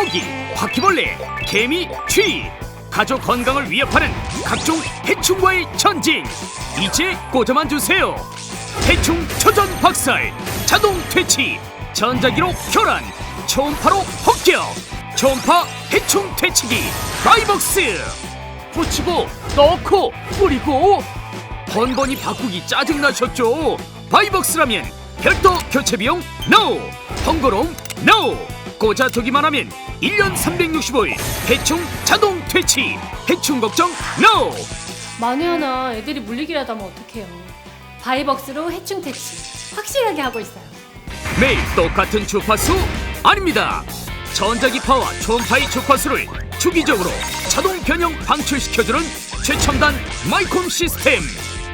모기, 바퀴벌레, 개미, 쥐 가족 건강을 위협하는 각종 해충과의 전쟁 이제 꽂아만 주세요 해충 초전 박살 자동 퇴치 전자기로 교란 초음파로 폭격 초음파 해충 퇴치기 바이벅스 붙이고 넣고 뿌리고 번번이 바꾸기 짜증나셨죠? 바이벅스라면 별도 교체 비용 NO! 번거로움 NO! 꽂아두기만 하면 1년 365일 해충 자동 퇴치 해충 걱정 NO! 만에 하나 애들이 물리기라도 하면 어떡해요. 바이벅스로 해충 퇴치 확실하게 하고 있어요. 매일 똑같은 주파수 아닙니다. 전자기파와 초음파의 주파수를 주기적으로 자동 변형 방출시켜주는 최첨단 마이콤 시스템.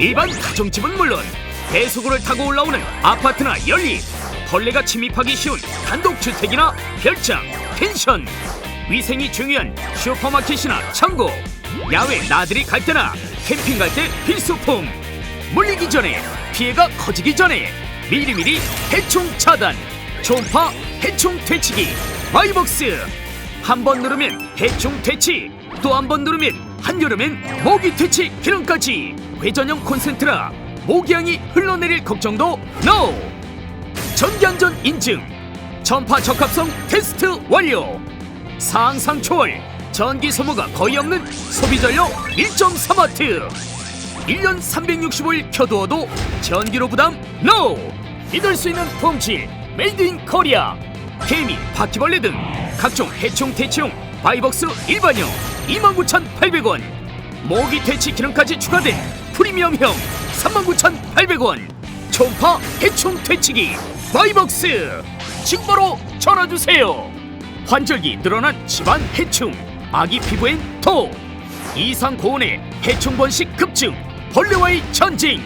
일반 가정집은 물론 배수구를 타고 올라오는 아파트나 연립, 벌레가 침입하기 쉬운 단독주택이나 별장, 펜션, 위생이 중요한 슈퍼마켓이나 창고, 야외 나들이 갈 때나 캠핑 갈 때 필수품. 물리기 전에 피해가 커지기 전에 미리미리 해충 차단 초음파 해충 퇴치기 바이벅스. 한 번 누르면 해충 퇴치 또 한 번 누르면 한여름엔 모기 퇴치 기능까지. 회전형 콘센트라 모기향이 흘러내릴 걱정도 NO 전기안전 인증 전파 적합성 테스트 완료. 상상 초월 전기 소모가 거의 없는 소비전력 1.3와트. 1년 365일 켜두어도 전기료 부담 NO! 믿을 수 있는 품질 메이드 인 코리아 개미, 바퀴벌레 등 각종 해충 퇴치용 바이벅스 일반형 29,800원. 모기 퇴치 기능까지 추가된 프리미엄형 39,800원. 초음파 해충 퇴치기 바이벅스. 지금 바로 전화주세요. 환절기 늘어난 집안 해충 아기 피부엔 토 이상 고온의 해충 번식 급증 벌레와의 전쟁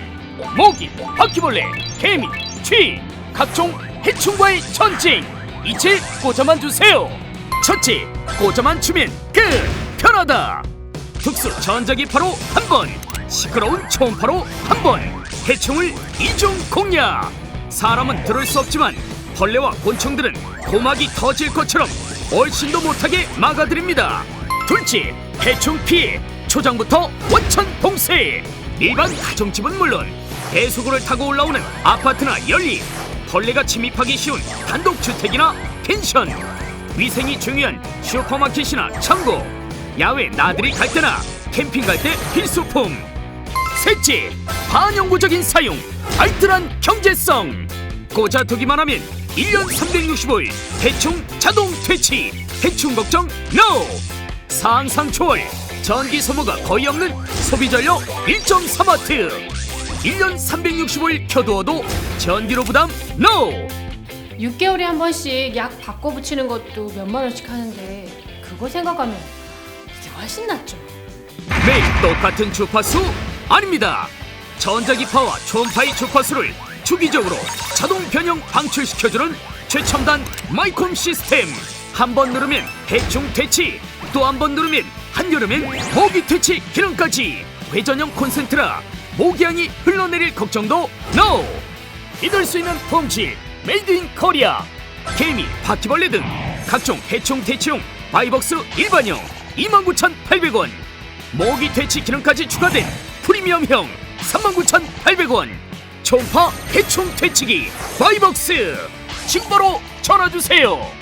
모기 바퀴벌레 개미 쥐 각종 해충과의 전쟁. 이제 꽂아만 주세요. 첫째 꽂아만 주면 끝! 편하다! 특수 전자기파로 한번 시끄러운 초음파로 한번 해충을 이중 공략 사람은 들을 수 없지만 벌레와 곤충들은 고막이 터질 것처럼 얼씬도 못하게 막아드립니다. 둘째 해충 피해 초장부터 원천 봉쇄. 일반 가정집은 물론 배수구를 타고 올라오는 아파트나 연립 벌레가 침입하기 쉬운 단독주택이나 펜션 위생이 중요한 슈퍼마켓이나 창고 야외 나들이 갈 때나 캠핑 갈 때 필수품. 셋째 반영구적인 사용 알뜰한 경제성. 꽂아두기만 하면 1년 365일 해충 자동 퇴치. 해충 걱정 NO! 상상 초월 전기 소모가 거의 없는 소비전력 1.3와트. 1년 365일 켜두어도 전기료 부담 NO! 6개월에 한 번씩 약 바꿔 붙이는 것도 몇만 원씩 하는데 그거 생각하면 이게 훨씬 낫죠. 매일 똑같은 주파수 아닙니다. 전자기파와 초음파의 주파수를 주기적으로 자동 변형 방출시켜주는 최첨단 마이콤 시스템. 한 번 누르면 해충 퇴치, 또 한 번 누르면 한여름엔 모기 퇴치 기능까지 회전형 콘센트라 모기향이 흘러내릴 걱정도 NO! 믿을 수 있는 품질 메이드 인 코리아 개미, 바퀴벌레 등 각종 해충 퇴치용 바이벅스 일반형 29,800원 모기 퇴치 기능까지 추가된 프리미엄형 39,800원. 초음파 해충 퇴치기 바이벅스. 지금 바로 전화주세요